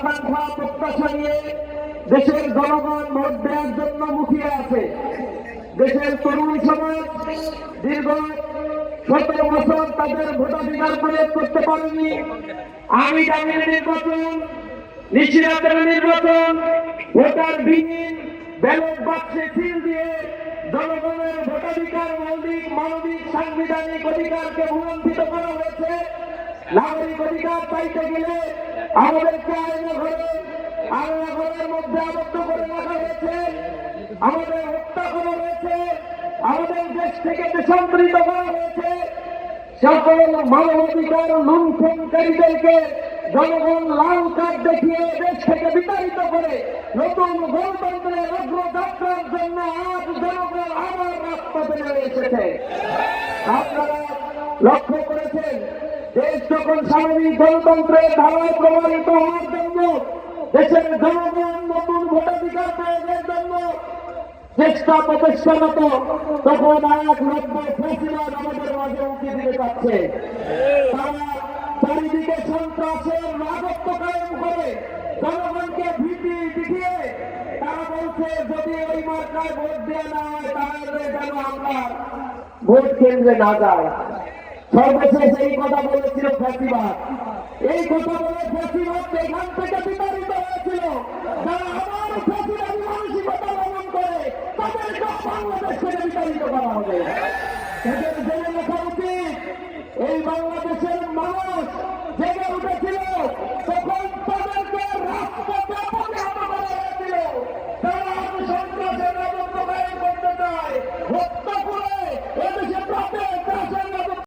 আকাঙ্ক্ষা প্রত্যাশা নিয়ে দেশের জনগণ ভোট দেওয়ার জন্য মুখিয়ে আছে। দেশের তরুণ সমাজ দীর্ঘ সতেরো বছর তাদের ভোটাধিকার প্রয়োগ করতে পারেনি। আমি জামিনের নির্বাচন নিশ্চিরাতের নির্বাচন। ভোটার বিহীন ব্যালট বাক্সে সিল দিয়ে জনগণের ভোটাধিকার, মৌলিক, মানবিক, সাংবিধানিক অধিকারকে ভূলম্বিত করা হয়েছে। নাগরিক অধিকার পাইতে গেলে আমাদেরকে আইনা ঘরে আইনা ঘরের মধ্যে আবদ্ধ করে রাখা হয়েছে? আমাদের হত্যা করা হয়েছে। আমাদের দেশ থেকে দেশান্তরিত করা হয়েছে। সকল মানবাধিকার লুণ্ঠনকারীদেরকে জনগণ লাল কার্ড দেখিয়ে দেশ থেকে বিতাড়িত করে নতুন গণতন্ত্রের অগ্রযাত্রার জন্য আজ জনগণ আবার রাজপথে নেমে এসেছে। আপনারা লক্ষ্য করেছেন দেশ যখন স্বাভাবিক গণতন্ত্রের ধারায় প্রমাণিত হওয়ার জন্য, দেশের জনগণ নতুন ভোটাধিকার প্রয়োগের জন্য চেষ্টা প্রচেষ্টারত তখন এক লক্ষ ফেসিবাদ আমাদের মাঝে উঁকি দিতে পারছে চারিদিকে সন্ত্রাসের রাজত্ব কায়েম করে জনগণকে ভীতি দেখিয়ে তারা বলছে, যদি ওই মার্কায় ভোট দেওয়া না হয়, তাহলে যেন আমরা ভোট কেন্দ্রে না যায় সর্বশেষ এই কথা বলেছিল ফ্যাসিবাদ এই কথা বলে ফ্যাসিবাদ এখান থেকে বিতাড়িত হয়েছিল। যারা আমার করে তাদেরকে বাংলাদেশ থেকে বিতাড়িত করা এই বাংলাদেশের মানুষ যে